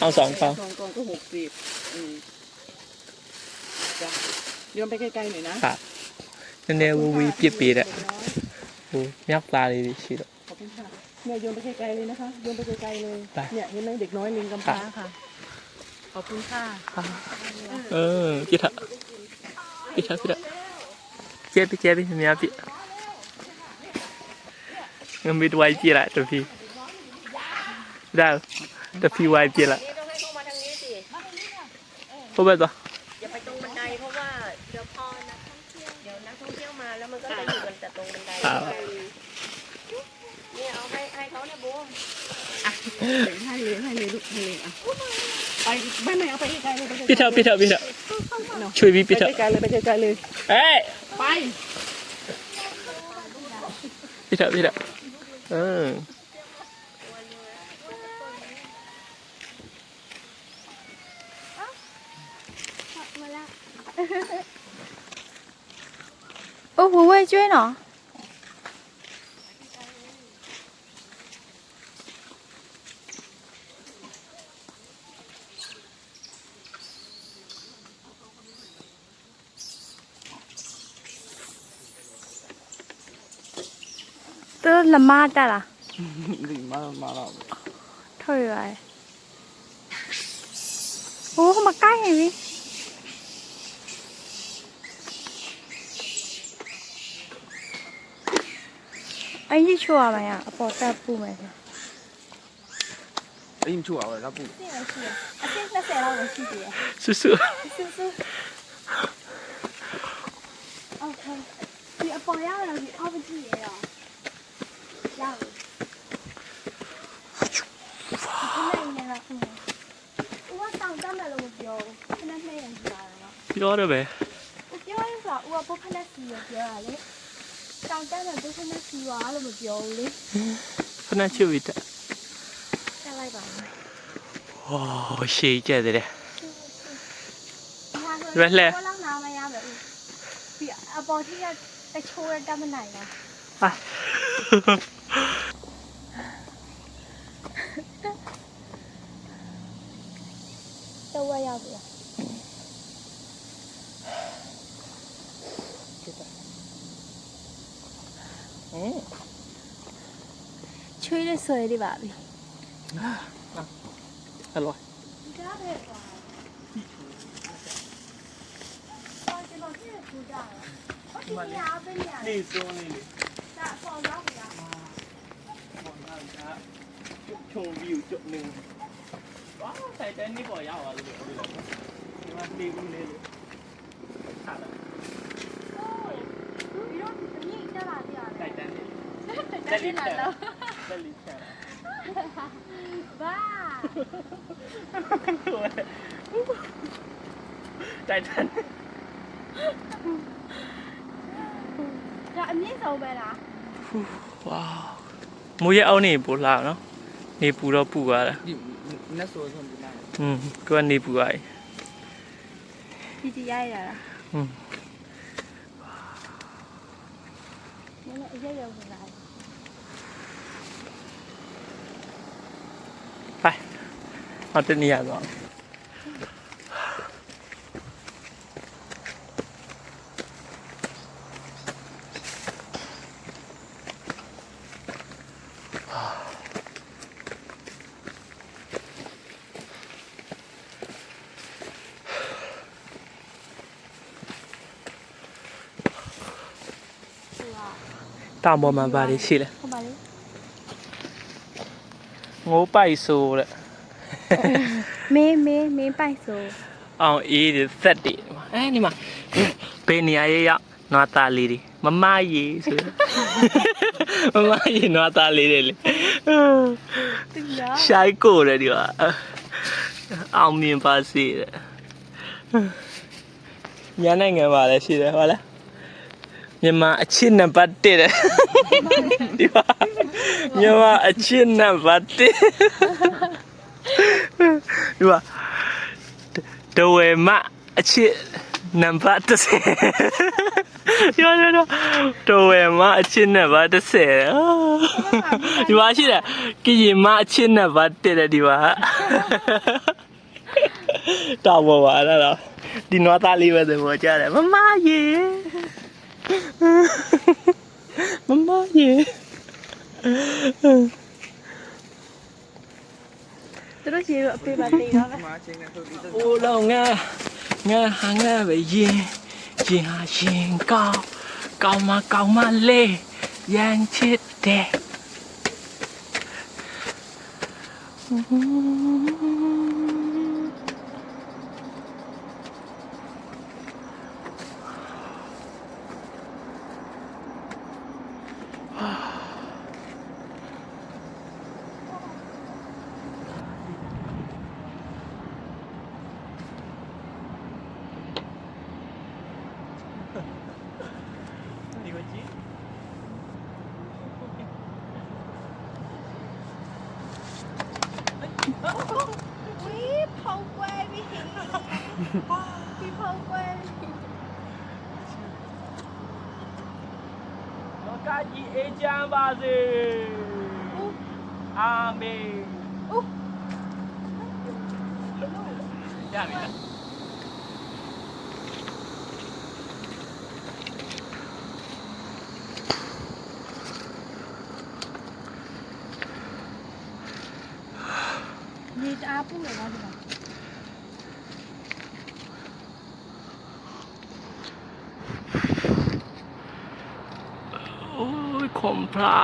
เอาสองกล่องสองกล่องก็หกสิบอืมจ้ะโยนไปไกลๆหน่อยนะครับนเนววีปีปีๆอะโอ้ยักษ์ปลาเลยดิชิโร่ขอบคุณค่ะเนี่ยโยนไปไกลๆเลยนะคะโยนไปไกลๆเลยไปเนี่ยเห็นไหมเด็กน้อยลิงกำพร้าค่ะ ขอบคุณค่ะเออพี่ถะพี่ถะพี่ถะเจ๊พี่เจ๊พี่เมียพี่งั้นมีตัวไวพี่ละตัวพี่ได้ ตัวพี่ไวพี่ละนี่ต้องให้เข้ามาทางนี้สิพูดไปต่ออย่าไปตรงบันไดเพราะว่าเดี๋ยวพอนักท่องเที่ยวเดี๋ยวนักท่องเที่ยวมาแล้วมันก็จะอยู่กันแต่ตรงบันไดเนี่ยเอาให้ให้เขาเนี่ยบูมให้เลยให้เลยลูกให้เลยอะไปบ้านไหนเอาไปไกลๆเลยไปไกลๆพี่เถอะพี่เถอะพี่เถอะช่วยพี่ไปพี่เถอะไกลๆเลยไปไกลๆเลยเอ้ยไปพี่เถอะพี่เถอะเออ ô hú ơi chơi nó tớ là ma ta là? Ma ma đâu thôi rồi. Ô mà cái này đi. အရင်ချိုးရမှာရအပေါ်တက်ပူမယ်ဆိုအရင်ချိုးရပါလားပူအစ်မရှိအစ်20လောက်ရှိသေးတယ်ဆူဆူဆူဆူ Okay ဒီအပေါ်ရတော့ဒီအောက်ကြည့်ရတော့ရပြီဒီနေ့နေတာဟုတ်ဘူးဦးကတောင်းတမ်းတယ်လို့မပြောဘူးခဏနှဲ့ရင်ကြည့်ရတာနော်ပြောတော့ပဲဦးပြောရင်ဆိုတော့ဦးကပုတ်ဖက်လက်စီရပြောတာလေ တောင်တန်းတဲ့ business ကြီးွာလို့မပြောဘူးလေခဏချူပြီးတက်တက်လိုက်ပါမယ်ဝေါရှေးကျတယ်လေရွက်လဲလောက်နာမရမယ်ပြီးအပေါ်ထိကတချိုးရတတ်မနိုင်လားဟာတော့ဝရောက်ပြီ ဟင်ချွေးလေးဆွဲလေးပါပြီဟယ်လိုนี่โซนนี่โชว์วิวจุดหนึ่งว้าวใส่เต้นนี่บ่อยยาวอ่ะเลยดีมากเลย Daddy Nalo. Daddy Nalo. Ba. တိုက်တန် ဒါအမြင့်ဆုံးပဲလားဝါမိုးရဲ့အောက်နေပိုလှနော်နေပူတော့ပူသွားတာဒီနက်ဆိုဆုံးဒီမှာอืมကိုကနေပူသွားပြီကြီးကြီးရရတာလားอืม နည်းနည်းအရက်ရက်ဝင်လာတယ် ဟာတနည်းရသွားတောင်ပေါ်မှာဘာတွေရှိလဲဟုတ်ပါလေငိုးပိုက်ဆိုတဲ့ မင်းမင်းမင်းပိုက်ဆိုအောင်အေးသက်တည်အဲဒီမှာဘယ်နေရာရရနွားသားလေးတွေမမရေဆိုမမရေနွားသားလေးတွေလေရှိုက်ကိုတယ်ဒီကအောင်မြင်ပါစေတဲ့ညာနိုင်ငံပါလဲရှိတယ်ဟုတ်လားမြန်မာအချစ်နံပါတ်1တဲ့ဒီပါမြန်မာအချစ်နံပါတ်1 ဒီပါဒဝေမအချစ်နံပါတ်30ပြောပြောပြောတော်ဝဲမအချင်းနဲ့ပါတစ်ဆယ်ဒီမှာရှိတယ်ကရင်မအချင်းနဲ့ပါတက်တယ်ဒီမှာတော်ဘောပါလားတော့ဒီနွားသားလေးပဲသဘောကျတယ်မမရေမမရေ သူတို့ရေအပေးပါတင်တော့မယ်။အိုးလောငါငါဟာငါပဲရင်ရင်ဟာရင်ကောင်းကောင်းမကောင်းမလေးရန်ချစ်တယ်။ က်ကွဲပြီလောကကြီးအေးချမ်းပါစေအာ ขมพระ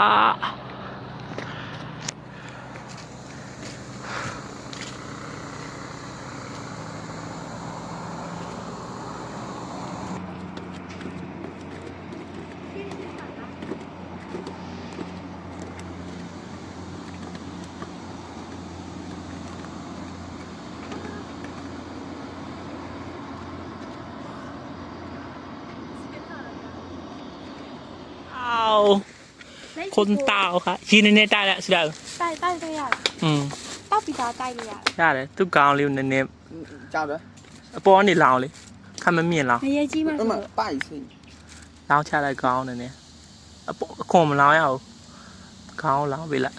คนตาวค่ะยีนเนตาแหละสุดาတိုက်တိုက်လို့ရတယ်อืมတောက်ပြီးသားတိုက်လို့ရတယ်ရတယ်သူ့ကောင်းလေးကိုနည်းနည်းကြောက်တယ်အပေါ်ကနေလောင်လေခမ်းမမြင်လောင်ငရဲကြီးမှအဆိုမလို့ပိုက်စိလောင်ချလိုက်ကောင်းနည်းနည်းအပေါ်အခွန်မလောင်ရဘူးကောင်းလောင်ပေးလိုက်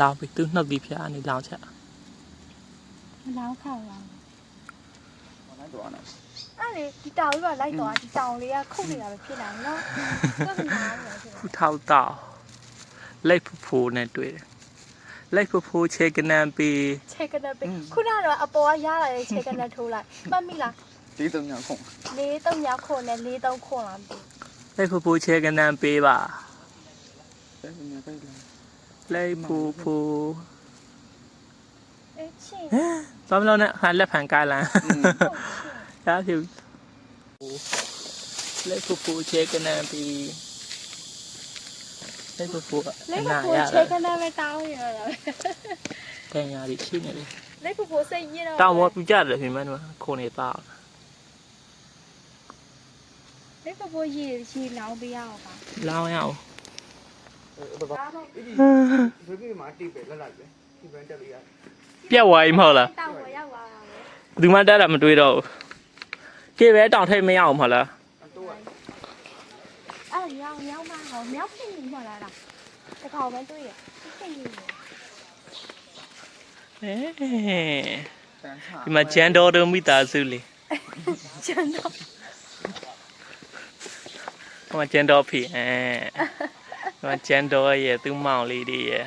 လောင်ပြီးသူ့နှုတ်ပြီးဖျားကနေလောင်ချ မလောင်းခါလောင်းဘူး နော်သူကနော်အဲ့လေဒီတောင်ကြီးကလိုက်တော့ဒီတောင်လေးကခုတ်နေတာပဲဖြစ်လာနော်ဆက်နေတာပဲဖြစ်လာခုထောက်တောင်လိုက်ဖူဖူနဲ့တွေ့တယ်လိုက်ဖူဖူချေကနံပီချေကနံပီခုနကတော့အပေါ်ကရလာတဲ့ချေကနံထိုးလိုက်မှတ်မိလားလေးသုံးညခုံလေးသုံးညခုံနဲ့လေးသုံးခုံလားလိုက်ဖူဖူချေကနံပီပါလိုက်ဖူဖူ ซ้อมแล้วนะฮันและผ่านกาลังยาสิเล็กฟูฟูเช็คกันนะพี่เล็กฟูฟูเล็กฟูฟูเช็คกันนะไม่เต้าอยู่แล้วแต่ยาดิชื่อเนี่ยดิเล็กฟูฟูเสียยี่เราเต้ามดพิจารณ์เลยพี่มันวะโคเนต้าเล็กฟูฟูยี่ชีเราไม่เอาปะเราไม่เอาဘယ်ကမာတိပဲလက်လိုက်ပဲဒီဘန်တက်လို့ရတယ် ပြက်သွားပြီမဟုတ်လားတောင်ပေါ်ရောက်သွားတာပဲဘယ်သူမှတက်တာမတွေးတော့ဘူးကြည့်ပဲတောင်ထိပ်မရအောင်မဟုတ်လားအဲ့ဒါရောက်ရောက်မှဟောမြောက်ဖြစ်နေမှလာတာတစ်ခါပဲတွေ့ရဖြစ်နေတယ်အေးဒီမှာဂျန်တော်တို့မိသားစုလေးကျန်တော့ဟိုမှာဂျန်တော်ဖေအဲဟိုမှာဂျန်တော်ရဲ့သူ့မောင်လေးတွေရဲ့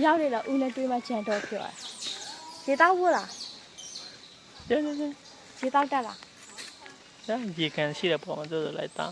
မြောက်နေတော့ဦးနဲ့တွေ့မှကျန်တော့ပြောတာရေတောက်ဘူးလားကျန်ကျန်ရေတောက်တက်လားကျန်ရေကန်ရှိတဲ့ပုံမှာတို့လိုက်တာ